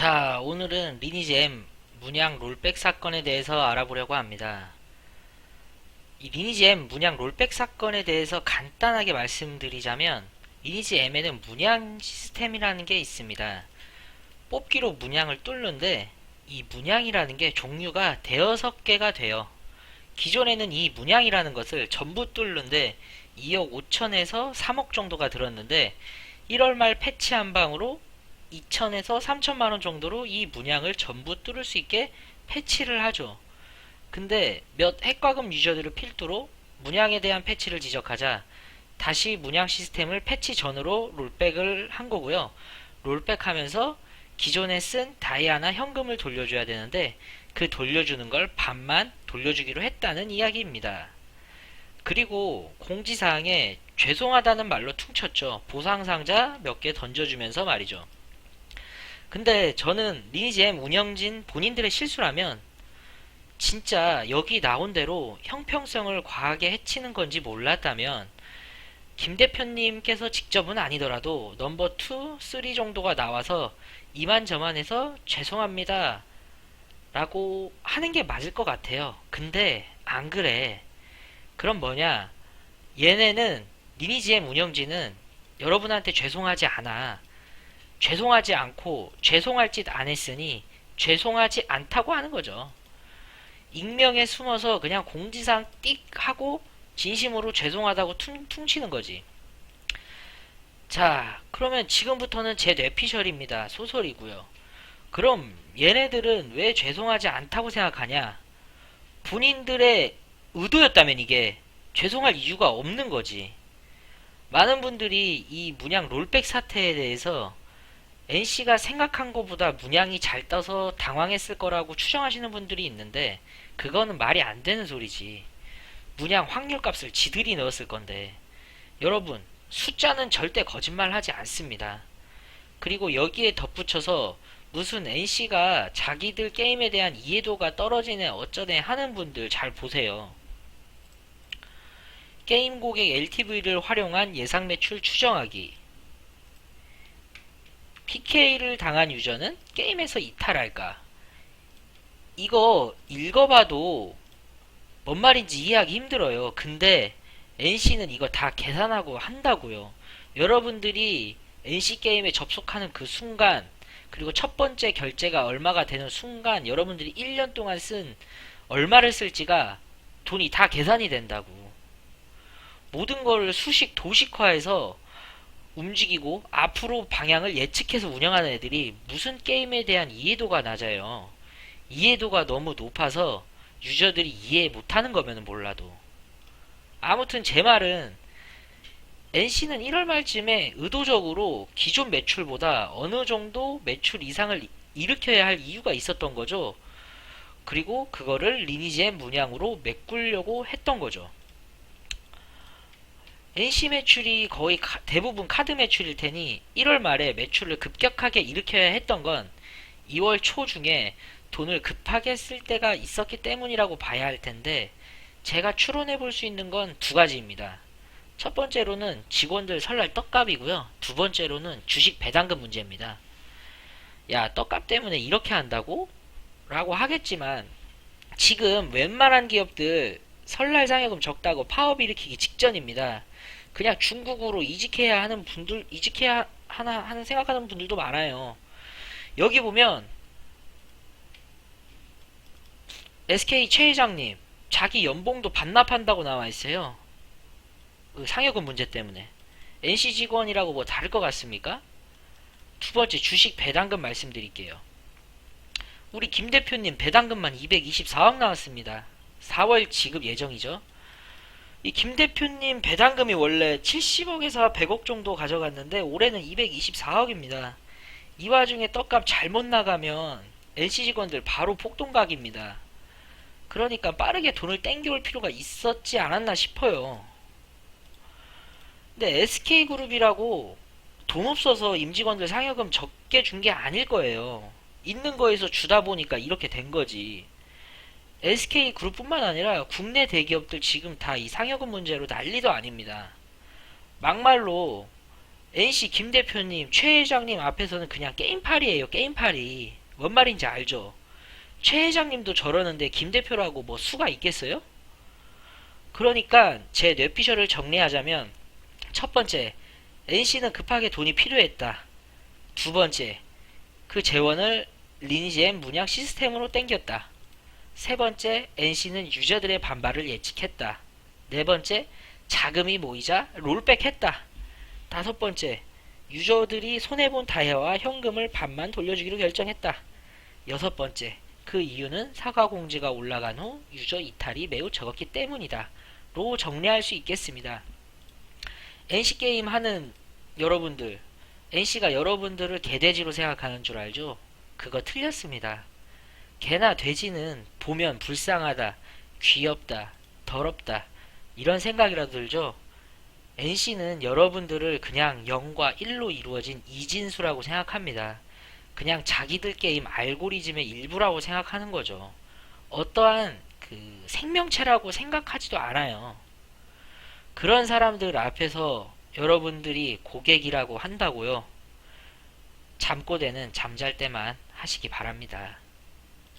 자, 오늘은 리니지 M 문양 롤백 사건에 대해서 알아보려고 합니다. 이 리니지 M 문양 롤백 사건에 대해서 간단하게 말씀드리자면 리니지 M에는 문양 시스템이라는 게 있습니다. 뽑기로 문양을 뚫는데 이 문양이라는 게 종류가 대여섯 개가 돼요. 기존에는 이 문양이라는 것을 전부 뚫는데 2억 5천에서 3억 정도가 들었는데 1월 말 패치 한 방으로 2천에서 3천만 원 정도로 이 문양을 전부 뚫을 수 있게 패치를 하죠. 근데 몇 핵과금 유저들을 필두로 문양에 대한 패치를 지적하자 다시 문양 시스템을 패치 전으로 롤백을 한 거고요. 롤백 하면서 기존에 쓴 다이아나 현금을 돌려줘야 되는데 그 돌려주는 걸 반만 돌려주기로 했다는 이야기입니다. 그리고 공지사항에 죄송하다는 말로 퉁쳤죠. 보상상자 몇 개 던져주면서 말이죠. 근데 저는 리니지 M 운영진 본인들의 실수라면 진짜 여기 나온 대로 형평성을 과하게 해치는 건지 몰랐다면 김 대표님께서 직접은 아니더라도 넘버 2, 3 정도가 나와서 이만저만해서 죄송합니다 라고 하는 게 맞을 것 같아요. 근데 안 그래. 그럼 뭐냐? 얘네는 리니지 M 운영진은 여러분한테 죄송하지 않아. 죄송하지 않고 죄송할 짓 안 했으니 죄송하지 않다고 하는 거죠. 익명에 숨어서 그냥 공지상 띡 하고 진심으로 죄송하다고 퉁, 퉁치는 거지. 자, 그러면 지금부터는 제 뇌피셜입니다. 소설이고요. 그럼 얘네들은 왜 죄송하지 않다고 생각하냐? 본인들의 의도였다면 이게 죄송할 이유가 없는 거지. 많은 분들이 이 문양 롤백 사태에 대해서 NC가 생각한 것보다 문양이 잘 떠서 당황했을 거라고 추정하시는 분들이 있는데 그거는 말이 안 되는 소리지. 문양 확률값을 지들이 넣었을 건데 여러분 숫자는 절대 거짓말하지 않습니다. 그리고 여기에 덧붙여서 무슨 NC가 자기들 게임에 대한 이해도가 떨어지네 어쩌네 하는 분들 잘 보세요. 게임 고객 LTV를 활용한 예상 매출 추정하기. PK를 당한 유저는 게임에서 이탈할까? 이거 읽어봐도 뭔 말인지 이해하기 힘들어요. 근데 NC는 이거 다 계산하고 한다고요. 여러분들이 NC 게임에 접속하는 그 순간 그리고 첫 번째 결제가 얼마가 되는 순간 여러분들이 1년 동안 쓴 얼마를 쓸지가 돈이 다 계산이 된다고. 모든 걸 수식 도식화해서 움직이고 앞으로 방향을 예측해서 운영하는 애들이 무슨 게임에 대한 이해도가 낮아요. 이해도가 너무 높아서 유저들이 이해 못하는 거면 몰라도. 아무튼 제 말은 NC는 1월 말쯤에 의도적으로 기존 매출보다 어느 정도 매출 이상을 일으켜야 할 이유가 있었던 거죠. 그리고 그거를 리니지의 문양으로 메꾸려고 했던 거죠. NC 매출이 거의 카- 대부분 카드 매출일 테니 1월 말에 매출을 급격하게 일으켜야 했던 건 2월 초 중에 돈을 급하게 쓸 때가 있었기 때문이라고 봐야 할 텐데 제가 추론해 볼 수 있는 건 두 가지입니다. 첫 번째로는 직원들 설날 떡값이고요. 두 번째로는 주식 배당금 문제입니다. 야, 떡값 때문에 이렇게 한다고? 라고 하겠지만 지금 웬만한 기업들 설날 상여금 적다고 파업 일으키기 직전입니다. 그냥 중국으로 이직해야 하는 분들, 이직해야 하나 하는 생각하는 분들도 많아요. 여기 보면 SK 최 회장님 자기 연봉도 반납한다고 나와 있어요. 그 상여금 문제 때문에 NC 직원이라고 뭐 다를 것 같습니까? 두 번째 주식 배당금 말씀드릴게요. 우리 김 대표님 배당금만 224억 나왔습니다. 4월 지급 예정이죠. 이 김 대표님 배당금이 원래 70억에서 100억 정도 가져갔는데 올해는 224억입니다. 이 와중에 떡값 잘못 나가면 NC 직원들 바로 폭동각입니다. 그러니까 빠르게 돈을 땡겨올 필요가 있었지 않았나 싶어요. 근데 SK그룹이라고 돈 없어서 임직원들 상여금 적게 준 게 아닐 거예요. 있는 거에서 주다 보니까 이렇게 된 거지. SK그룹뿐만 아니라 국내 대기업들 지금 다 이 상여금 문제로 난리도 아닙니다. 막말로 NC 김 대표님, 최 회장님 앞에서는 그냥 게임팔이에요, 게임팔이. 뭔 말인지 알죠? 최 회장님도 저러는데 김 대표라고 뭐 수가 있겠어요? 그러니까 제 뇌피셜을 정리하자면 첫 번째, NC는 급하게 돈이 필요했다. 두 번째, 그 재원을 리니지엠 문양 시스템으로 땡겼다. 세 번째, NC는 유저들의 반발을 예측했다. 네 번째, 자금이 모이자 롤백했다. 다섯 번째, 유저들이 손해본 다이아와 현금을 반만 돌려주기로 결정했다. 여섯 번째, 그 이유는 사과 공지가 올라간 후 유저 이탈이 매우 적었기 때문이다. 로 정리할 수 있겠습니다. NC게임 하는 여러분들, NC가 여러분들을 개돼지로 생각하는 줄 알죠? 그거 틀렸습니다. 개나 돼지는 보면 불쌍하다, 귀엽다, 더럽다, 이런 생각이라도 들죠? NC는 여러분들을 그냥 0과 1로 이루어진 이진수라고 생각합니다. 그냥 자기들 게임 알고리즘의 일부라고 생각하는 거죠. 어떠한 그 생명체라고 생각하지도 않아요. 그런 사람들 앞에서 여러분들이 고객이라고 한다고요. 잠꼬대는 잠잘 때만 하시기 바랍니다.